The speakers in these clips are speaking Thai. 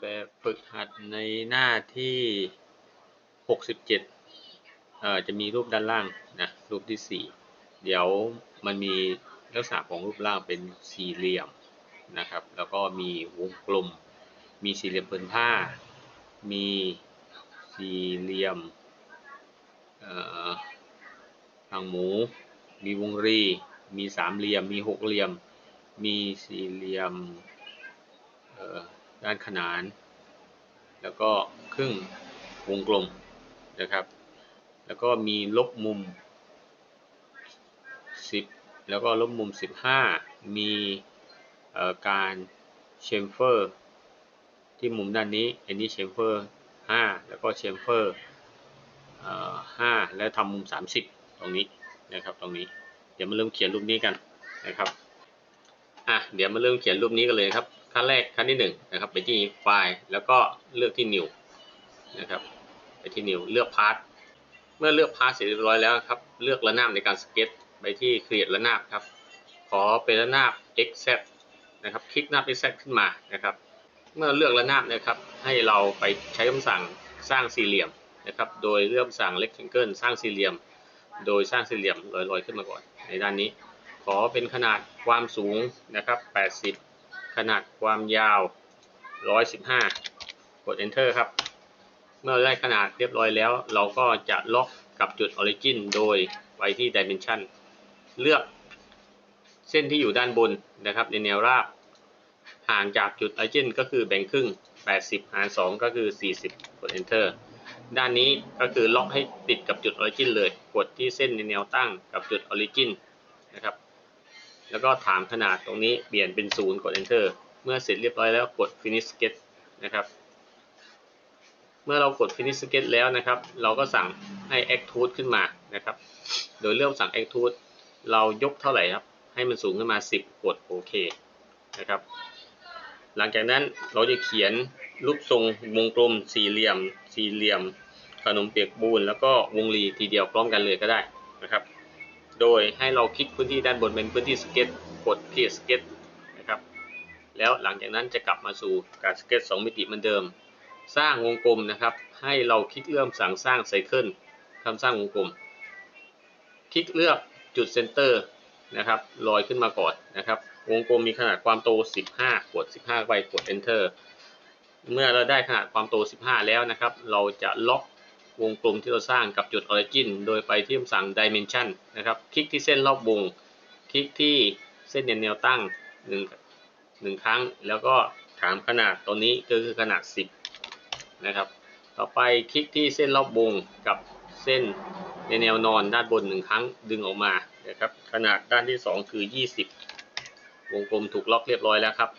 แบบฝึกหัดในหน้าที่ 67เอ่อจะมีรูปด้านล่างนะรูปที่ 4 เดี๋ยวมันมีลักษณะของรูปร่างเป็นสี่เหลี่ยมนะครับ แล้วก็มีวงกลม มีสี่เหลี่ยมผืนผ้า มีสี่เหลี่ยมเอ่อหางหมู มีวงรี มีสามเหลี่ยม มีหกเหลี่ยม มีสี่เหลี่ยมเออ ด้านขนาน แล้วก็ครึ่งวงกลมนะครับ แล้วก็มีลบมุม 10 แล้วก็ลบมุม 15 มีการเชมเฟอร์ที่มุมด้านนี้ อันนี้เชมเฟอร์ 5 แล้วก็เชมเฟอร์5 แล้วทำมุม 30 ตรงนี้นะครับตรงนี้ เดี๋ยวมาเริ่มเขียนรูปนี้กันนะครับ อะ เดี๋ยวมาเริ่มเขียนรูปนี้กันเลยครับ ขั้นแรกขั้นที่หนึ่งนะครับ ไปที่ไฟล์แล้วก็เลือกที่ new นะครับ ไปที่ new เลือกพาร์ทเมื่อเลือกพาร์ทเสร็จเรียบร้อยแล้วครับ เลือกระนาบในการสเก็ตไปที่ create ระนาบครับ ขอเป็นระนาบ xz นะครับ คลิกหน้า xz ขึ้นมานะครับ เมื่อเลือกระนาบนะครับ ให้เราไปใช้คำสั่งสร้างสี่เหลี่ยมนะครับ โดยเลือกคำสั่ง rectangle สร้างสี่เหลี่ยม โดยสร้างสี่เหลี่ยมลอยๆขึ้นมาก่อนในด้านนี้ ขอเป็นขนาดความสูงนะครับ80 ขนาดความยาว 115 กด enter ครับ เมื่อได้ขนาดเรียบร้อยแล้ว เราก็จะล็อกกับจุด origin โดยไปที่ dimension เลือกเส้นที่อยู่ด้านบนนะครับในแนวราบ ห่างจากจุด origin ก็คือแบ่งครึ่ง 80 หาร 2 ก็คือ 40 กด enter ด้านนี้ก็คือล็อกให้ติดกับจุด origin เลย กดที่เส้นในแนวตั้งกับจุด origin นะครับ แล้วก็ถามขนาดตรงนี้เปลี่ยนเป็น0กด enter เมื่อเสร็จเรียบร้อยแล้วกด finish sketch นะครับ เมื่อเรากด finish sketch แล้วนะครับ เราก็สั่งให้ extrude ขึ้นมานะครับ โดยเริ่มสั่ง extrude เรายกเท่าไหร่ครับ ให้มันสูงขึ้นมา 10 กดโอเคนะครับ หลังจากนั้นเราจะเขียนรูปทรงวงกลมสี่เหลี่ยม สี่เหลี่ยมขนมเปียกบูนแล้วก็วงรีทีเดียวพร้อมกันเลยก็ได้นะครับ โดยให้เราคลิกพื้นที่ด้านบนเป็นพื้นที่สเก็ตกดที่สเก็ตนะครับแล้วหลังจากนั้นจะกลับมาสู่การสเก็ต 2 มิติเหมือนเดิม สร้างวงกลมนะครับ ให้เราคลิกเริ่มสั่งสร้างไซเคิลคำสร้างวงกลม คลิกเลือกจุดเซนเตอร์นะครับลอยขึ้นมาก่อนนะครับวงกลมมีขนาดความโต 15 กด 15 ไปกด enter เมื่อเราได้ขนาดความโต 15 แล้วนะครับ เราจะล็อก วงกลมที่เราสร้างกับจุด origin โดยไปที่คำสั่ง dimension นะครับ คลิกที่เส้นรอบวง คลิกที่เส้นแนวตั้งหนึ่งหนึ่งครั้ง แล้วก็ถามขนาดตัวนี้ก็คือขนาด 10 นะครับ ต่อไปคลิกที่เส้นรอบวงกับเส้นในแนวนอนด้านบนหนึ่งครั้งดึงออกมานะครับ ขนาดด้านที่ 2 คือ 20 วงกลมถูกล็อกเรียบร้อยแล้วครับ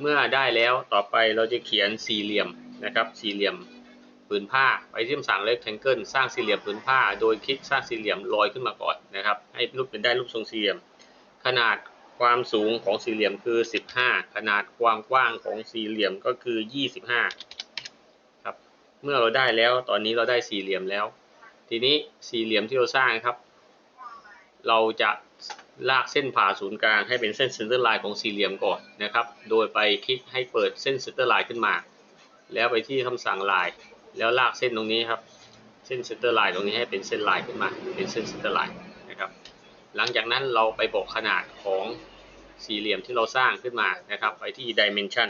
เมื่อได้แล้วต่อไปเราจะเขียนสี่เหลี่ยมนะครับ สี่เหลี่ยม ผืนผ้าไปที่คำสั่ง rectangle สร้างสี่เหลี่ยมผืนผ้า โดยคลิกสร้างสี่เหลี่ยมลอยขึ้นมาก่อนนะครับ ให้รูปเป็นได้รูปทรงสี่เหลี่ยม ขนาดความสูงของสี่เหลี่ยมคือ 15 ขนาดความกว้างของสี่เหลี่ยมก็คือ 25ครับเมื่อเราได้แล้วตอนนี้เราได้สี่เหลี่ยมแล้ว ทีนี้สี่เหลี่ยมที่เราสร้างครับ เราจะลากเส้นผ่าศูนย์กลางให้เป็นเส้นเซนเตอร์ไลน์ของสี่เหลี่ยมก่อนนะครับ โดยไปคลิกให้เปิดเส้นเซนเตอร์ไลน์ขึ้นมา แล้วไปที่คำสั่งไลน์ แล้วลากเส้นตรงนี้ครับ เส้นเซนเตอร์ไลน์ตรงนี้ให้เป็นเส้นไลน์ขึ้นมา เป็นเส้นเซนเตอร์ไลน์นะครับ หลังจากนั้นเราไปบอกขนาดของสี่เหลี่ยมที่เราสร้างขึ้นมานะครับ ไปที่ dimension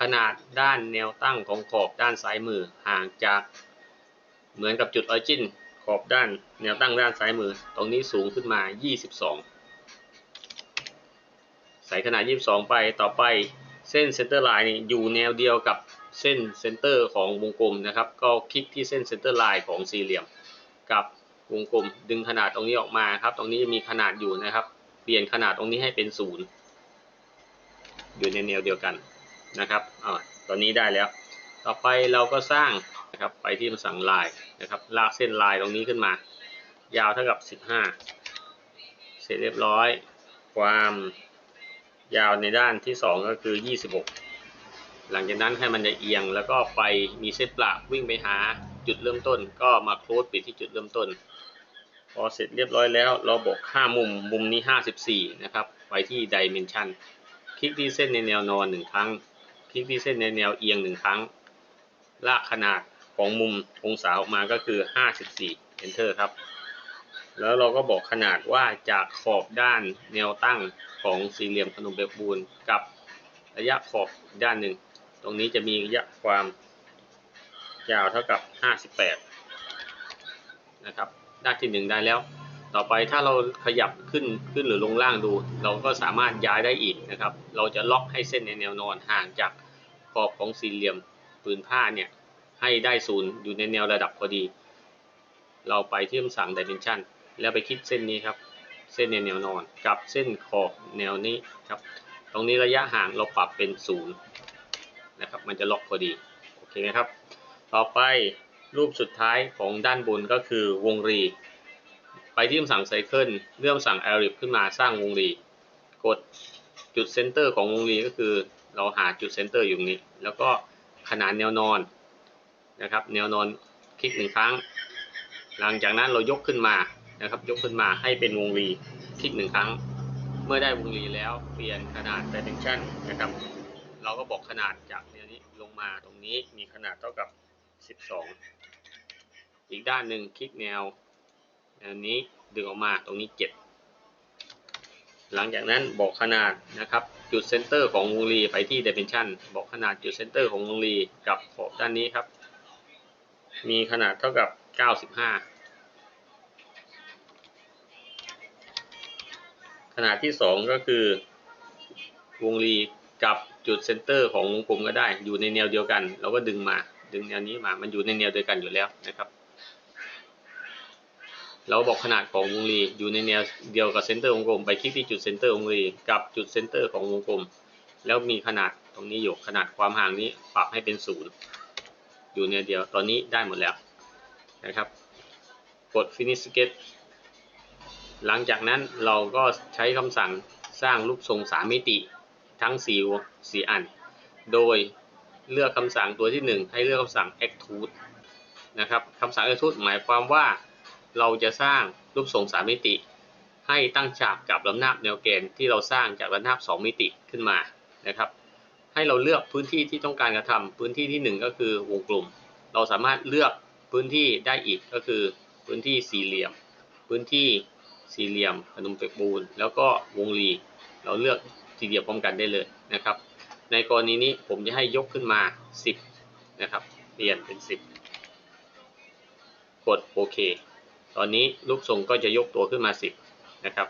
ขนาดด้านแนวตั้งของขอบด้านซ้ายมือห่างจากเหมือนกับจุด origin ขอบด้านแนวตั้งด้านซ้ายมือ ตรงนี้สูงขึ้นมา 22 ใส่ขนาด 22 ไปต่อไปเส้นเซนเตอร์ไลน์นี่อยู่แนวเดียวกับ เส้นเซนเตอร์ของวงกลมนะครับ ก็คลิกที่เส้นเซนเตอร์ไลน์ของสี่เหลี่ยม กับวงกลมดึงขนาดตรงนี้ออกมาครับ ตรงนี้จะมีขนาดอยู่นะครับ เปลี่ยนขนาดตรงนี้ให้เป็นศูนย์อยู่ในแนวเดียวกันนะครับอ่าตอนนี้ได้แล้ว ต่อไปเราก็สร้างนะครับไปที่คำสั่งลายนะครับลากเส้นลายตรงนี้ขึ้นมา ยาวเท่ากับ 15 เสร็จเรียบร้อย ความยาวในด้านที่ 2 ก็คือ 26 หลังจากนั้นให้มันจะเอียงแล้วก็ไปมีเส้นประวิ่งไปหาจุดเริ่มต้น ก็มาโคลดปิดที่จุดเริ่มต้น พอเสร็จเรียบร้อยแล้ว เราบอกค่ามุมมุมนี้ 54 นะครับไปที่ dimension คลิกที่เส้นในแนวนอนหนึ่งครั้ง คลิกที่เส้นในแนวเอียงหนึ่งครั้ง ลากขนาดของมุมองศาออกมาก็คือ 54 enter ครับ แล้วเราก็บอกขนาดว่าจากขอบด้านแนวตั้งของสี่เหลี่ยมขนมเปียกปูนกับระยะขอบด้านหนึ่ง ตรงนี้จะมีระยะความยาวเท่ากับ 58 นะครับ ด้านที่หนึ่งได้แล้ว ต่อไปถ้าเราขยับขึ้นขึ้นหรือลงล่างดู เราก็สามารถย้ายได้อีกนะครับ เราจะล็อกให้เส้นในแนวนอนห่างจากขอบของสี่เหลี่ยมผืนผ้าเนี่ยให้ได้ศูนย์อยู่ในแนวระดับพอดี เราไปที่คำสั่ง dimension แล้วไปคลิกเส้นนี้ครับ เส้นในแนวนอนกับเส้นขอบแนวนี้ครับ ตรงนี้ระยะห่างเราปรับเป็นศูนย์ นะครับ มันจะล็อกพอดี โอเคไหมครับ ต่อไปรูปสุดท้ายของด้านบนก็คือวงรี ไปที่คำสั่งไซเคิลเลื่อนสั่ง arif ขึ้นมาสร้างวงรี กดจุดเซนเตอร์ของวงรีก็คือเราหาจุดเซนเตอร์อยู่นี้ แล้วก็ขนานแนวนอนนะครับ แนวนอนคลิกหนึ่งครั้ง หลังจากนั้นเรายกขึ้นมานะครับ ยกขึ้นมาให้เป็นวงรีคลิกหนึ่งครั้ง เมื่อได้วงรีแล้วเปลี่ยนขนาด dimension นะครับ เราก็บอกขนาดจากแนวนี้ลงมาตรงนี้มีขนาดเท่ากับ 12 อีกด้านหนึ่งคลิกแนวแนวนี้ดึงออกมาตรงนี้ 7 หลังจากนั้นบอกขนาดนะครับจุดเซนเตอร์ของวงรีไปที่ dimension บอกขนาดจุดเซนเตอร์ของวงรีกับขอบด้านนี้ครับ มีขนาดเท่ากับ 95ขนาดที่ 2 ก็คือวงรีกับจุดเซนเตอร์ของวงกลมก็ได้ อยู่ในแนวเดียวกัน เราก็ดึงมา ดึงแนวนี้มา มันอยู่ในแนวเดียวกันอยู่แล้วนะครับ เราบอกขนาดของวงรีอยู่ในแนวเดียวกับเซนเตอร์วงกลม ไปคลิกที่จุดเซนเตอร์วงรีกับจุดเซนเตอร์ของวงกลม แล้วมีขนาดตรงนี้อยู่ ขนาดความห่างนี้ปรับให้เป็นศูนย์อยู่ในเดียว ตอนนี้ได้หมดแล้วนะครับ กด finish sketch หลังจากนั้นเราก็ใช้คำสั่งสร้างรูปทรงสามมิติ ทั้ง4 4อัน โดยเลือกคำสั่งตัวที่ 1 ให้เลือกคำสั่ง extrude นะครับคำสั่ง extrude หมายความว่าเราจะสร้างรูปทรงสามมิติ ให้ตั้งฉากกับระนาบแนวแกนที่เราสร้างจากระนาบ2 มิติขึ้นมานะครับ ให้เราเลือกพื้นที่ที่ต้องการกระทำพื้นที่ที่ 1 ก็คือวงกลมเราสามารถเลือกพื้นที่ได้อีกก็คือพื้นที่สี่เหลี่ยม พื้นที่สี่เหลี่ยมขนมเปียกปูนแล้วก็วงรี เราเลือก ทีเดียวพร้อมกันได้เลยนะครับ ในกรณีนี้ผมจะให้ยกขึ้นมา 10 นะครับ เปลี่ยนเป็น 10 กดโอเค ตอนนี้รูปทรงก็จะยกตัวขึ้นมา 10 นะครับ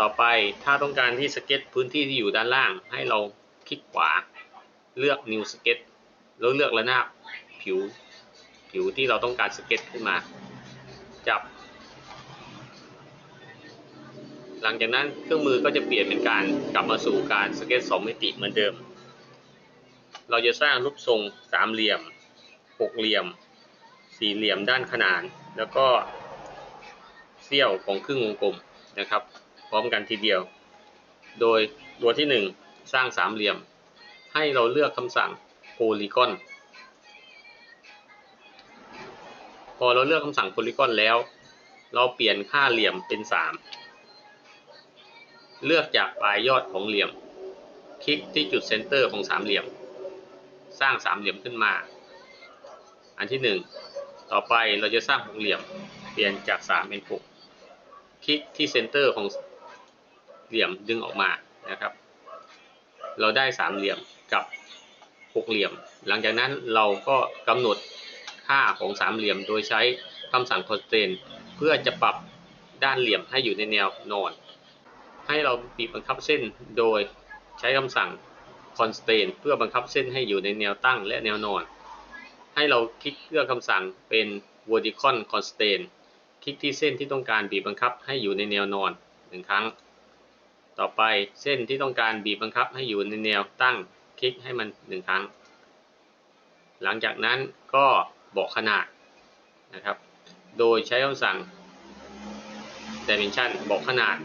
ต่อไปถ้าต้องการที่สเก็ตพื้นที่ที่อยู่ด้านล่าง ให้เราคลิกขวา เลือก New Sketch แล้วเลือกระนาบผิวผิวที่เราต้องการสเก็ตขึ้นมา จับ หลังจากนั้นเครื่องมือก็จะเปลี่ยนเป็นการกลับมาสู่การสเก็ต2มิติเหมือนเดิม เราจะสร้างรูปทรงสามเหลี่ยมหกเหลี่ยม สี่เหลี่ยมด้านขนาน แล้วก็เสี้ยวของครึ่งวงกลมนะครับ พร้อมกันทีเดียว โดยตัวที่ 1 สร้างสามเหลี่ยม ให้เราเลือกคำสั่ง polygon พอเราเลือกคำสั่ง polygon แล้ว เราเปลี่ยนค่าเหลี่ยมเป็น 3 เลือกจากปลายยอดของเหลี่ยม คลิกที่จุดเซนเตอร์ของสามเหลี่ยม สร้างสามเหลี่ยมขึ้นมา อันที่1ต่อไปเราจะสร้างหกเหลี่ยม เปลี่ยนจาก3เป็น6คลิกที่เซนเตอร์ของเหลี่ยมดึงออกมานะครับ เราได้สามเหลี่ยมกับหกเหลี่ยม หลังจากนั้นเราก็กำหนดค่าของสามเหลี่ยมโดยใช้คำสั่ง constraint เพื่อจะปรับด้านเหลี่ยมให้อยู่ในแนวนอน ให้เราบีบบังคับเส้นโดยใช้คำสั่ง constraint เพื่อบังคับเส้นให้อยู่ในแนวตั้งและแนวนอน ให้เราคลิกเลือกคำสั่งเป็น vertical constraint คลิกที่เส้นที่ต้องการบีบบังคับให้อยู่ในแนวนอนหนึ่งครั้ง ต่อไปเส้นที่ต้องการบีบบังคับให้อยู่ในแนวตั้ง คลิกให้มันหนึ่งครั้ง หลังจากนั้นก็บอกขนาดนะครับ โดยใช้คำสั่ง dimension บอกขนาด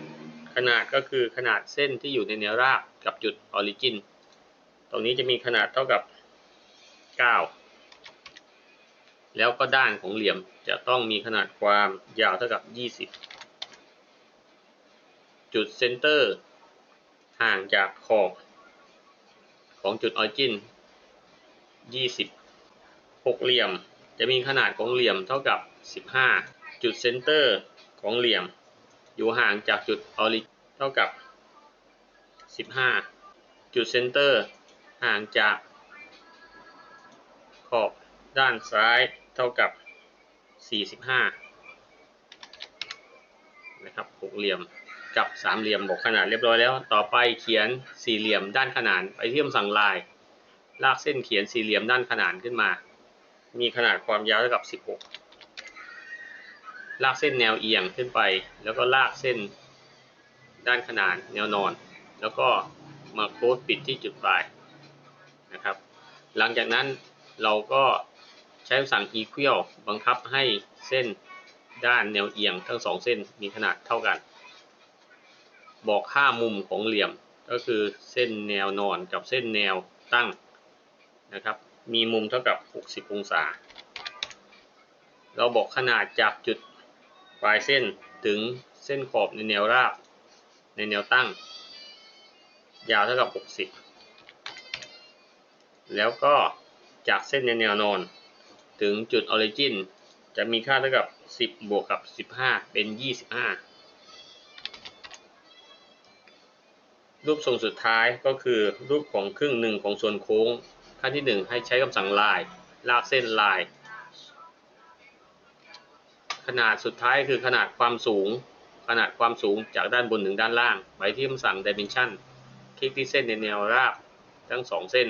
ขนาดก็คือขนาดเส้นที่อยู่ในแนวราบกับจุด origin ตรงนี้จะมีขนาดเท่ากับ 9 แล้วก็ด้านของเหลี่ยมจะต้องมีขนาดความยาวเท่ากับ 20 จุดเซนเตอร์ห่างจากขอบของจุด origin 20 หกเหลี่ยมจะมีขนาดของเหลี่ยมเท่ากับ 15 จุดเซนเตอร์ของเหลี่ยม อยู่ห่างจากจุดออริเท่ากับ 15 จุดเซนเตอร์ห่างจากขอบด้านซ้ายเท่ากับ 45 นะครับหกเหลี่ยมกับสามเหลี่ยมบอกขนาดเรียบร้อยแล้ว ต่อไปเขียนสี่เหลี่ยมด้านขนานไปที่คำสั่งลาย ลากเส้นเขียนสี่เหลี่ยมด้านขนานขึ้นมา มีขนาดความยาวเท่ากับ 16 ลากเส้นแนวเอียงขึ้นไป แล้วก็ลากเส้นด้านขนานแนวนอน แล้วก็มาโค้ดปิดที่จุดปลายนะครับ หลังจากนั้นเราก็ใช้คำสั่ง equal บังคับให้เส้นด้านแนวเอียงทั้งสองเส้นมีขนาดเท่ากัน บอกค่ามุมของเหลี่ยมก็คือเส้นแนวนอนกับเส้นแนวตั้งนะครับ มีมุมเท่ากับ 60 องศา เราบอกขนาดจากจุด ปลายเส้นถึงเส้นขอบในแนวราบ ในแนวตั้ง ยาวเท่ากับ 60 แล้วก็จากเส้นในแนวนอน ถึงจุดออริจินจะมีค่าเท่ากับ 10 บวกกับ 15 เป็น 25 รูปทรงสุดท้ายก็คือรูปของครึ่งหนึ่งของส่วนโค้ง ขั้นที่ 1 ให้ใช้คำสั่งลาย ลากเส้นลาย ขนาดสุดท้ายคือขนาดความสูง ขนาดความสูงจากด้านบนถึงด้านล่างไปที่คำสั่ง dimension คลิกที่เส้นในแนวราบทั้งสองเส้น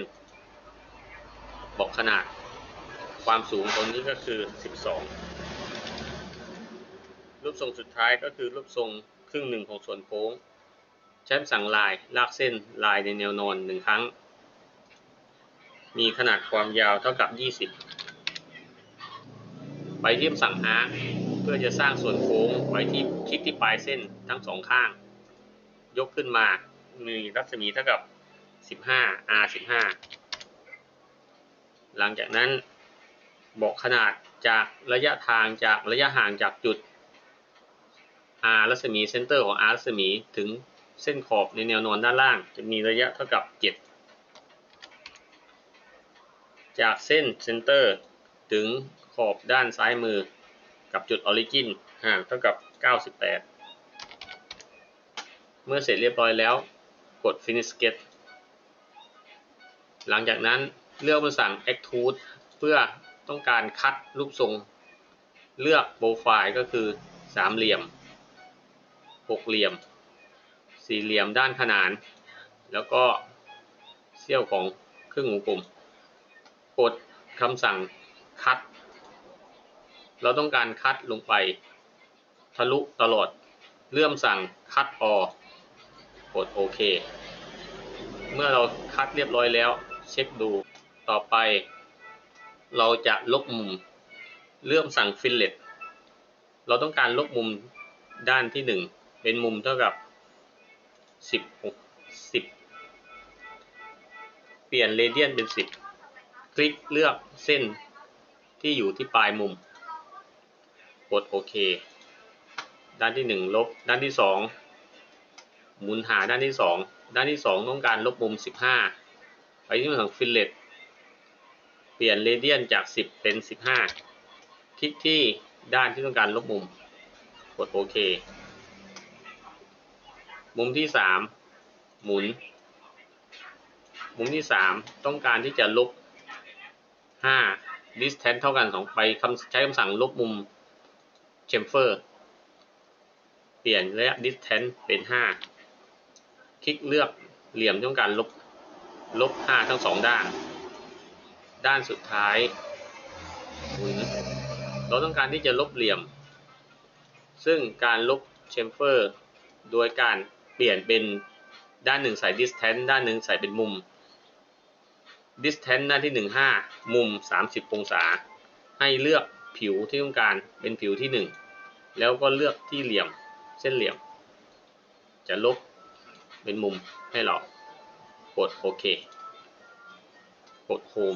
บอกขนาดความสูงตรงนี้ก็คือ 12 รูปทรงสุดท้ายก็คือรูปทรงครึ่งหนึ่งของส่วนโค้ง ใช้สั่งลายลากเส้นลายในแนวนอนหนึ่งครั้ง มีขนาดความยาวเท่ากับ 20 ไปที่คำสั่ง arc เพื่อจะสร้างส่วนโค้งไว้ที่คลิกที่ปลายเส้นทั้งสองข้าง ยกขึ้นมามีรัศมีเท่ากับ 15 r 15หลังจากนั้นบอกขนาดจากระยะทางจากระยะห่างจากจุด r รัศมีเซนเตอร์ของ r รัศมีถึงเส้นขอบในแนวนอนด้านล่าง จะมีระยะเท่ากับ 7 จากเส้นเซนเตอร์ถึงขอบด้านซ้ายมือ กับจุดออริจินห่างเท่ากับ 98 เมื่อเสร็จเรียบร้อยแล้วกด Finish Sketch หลังจากนั้นเลือกคำสั่ง Extrude เพื่อต้องการคัดรูปทรง เลือกโปรไฟล์ก็คือสามเหลี่ยมหกเหลี่ยม สี่เหลี่ยมด้านขนาน แล้วก็เสี้ยวของครึ่งวงกลม กดคำสั่งคัด เราต้องการคัดลงไป ทะลุตลอด เลื่อมสั่งคัดออกกดโอเค เมื่อเราคัดเรียบร้อยแล้ว เช็คดูต่อไป เราจะลบมุม เลื่อมสั่งฟิลเลตเราต้องการลบมุมด้านที่ 1 เป็นมุมเท่ากับ16 10 เปลี่ยนเรเดียนเป็น 10 คลิกเลือกเส้นที่อยู่ที่ปลายมุม ดโอเค ด้านที่ 1 ลบ ด้านที่ 2 หมุนหาด้านที่ 2 ด้านที่ 2 ต้องการลบมุม 15 ไปที่ฝั่งฟิลเลตเปลี่ยนเรเดียนจาก 10 เป็น 15 คลิกที่ด้านที่ต้องการลบมุม กดโอเค มุมที่ 3 หมุน มุมที่ 3 ต้องการที่จะลบ5 distance เท่ากัน2ไปคำใช้คำสั่งลบมุม chamfer เปลี่ยนระยะ distance เป็น 5 คลิกเลือกเหลี่ยมที่ต้องการลบ ลบ 5 ทั้ง 2 ด้าน ด้านสุดท้ายเราต้องการที่จะลบเหลี่ยม ซึ่งการลบ chamfer โดยการเปลี่ยนเป็นด้านหนึ่งใส่ distance ด้านหนึ่งใส่เป็นมุม distance ด้านที่ 15 มุม 30 องศา ให้เลือก ผิวที่ต้องการเป็นผิวที่ 1 แล้วก็เลือกที่เหลี่ยมเส้นเหลี่ยม จะลบเป็นมุมให้เรากดโอเคกดโฮม